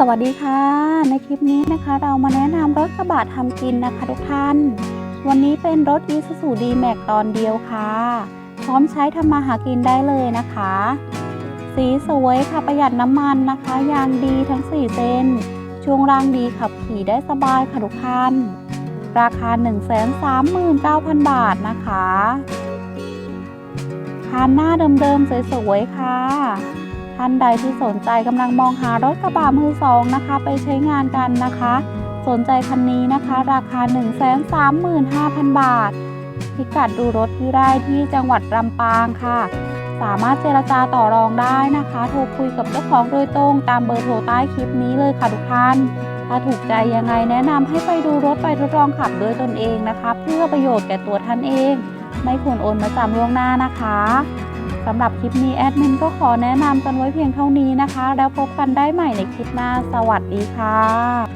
สวัสดีค่ะ ในคลิปนี้นะคะ เรามาแนะนำรถกระบะทำกินนะคะทุกท่าน วันนี้เป็นรถ Isuzu D-Max ตอนเดียวค่ะ พร้อมใช้ทำมาหากินได้เลยนะคะ สีสวยค่ะประหยัดน้ำมันนะคะ ยางดีทั้ง 4 เส้น ช่วงล่างดีขับขี่ได้สบายค่ะทุกท่าน ราคา 139,000 บาทนะคะคันหน้าเดิมๆสวยๆค่ะ ท่านใดที่สนใจกำลังมองหารถกระบะมือสองนะคะ ไปใช้งานกันนะคะ สนใจคันนี้นะคะ ราคา 135,000 บาท พิกัดดูรถที่ได้ที่จังหวัดลำปางค่ะ สามารถเจรจาต่อรองได้นะคะ โทรคุยกับเจ้าของโดยตรงตามเบอร์โทรใต้คลิปนี้เลยค่ะทุกท่านถ้าถูกใจยังไงแนะนำให้ไปดูรถไปทดลองขับด้วยตนเองนะคะ เพื่อประโยชน์แก่ตัวท่านเอง ไม่ควรโอนมาจำล่วงหน้านะคะ สำหรับคลิปนี้แอดมินก็ขอแนะนำกันไว้เพียงเท่านี้นะคะ แล้วพบกันได้ใหม่ในคลิปหน้า สวัสดีค่ะ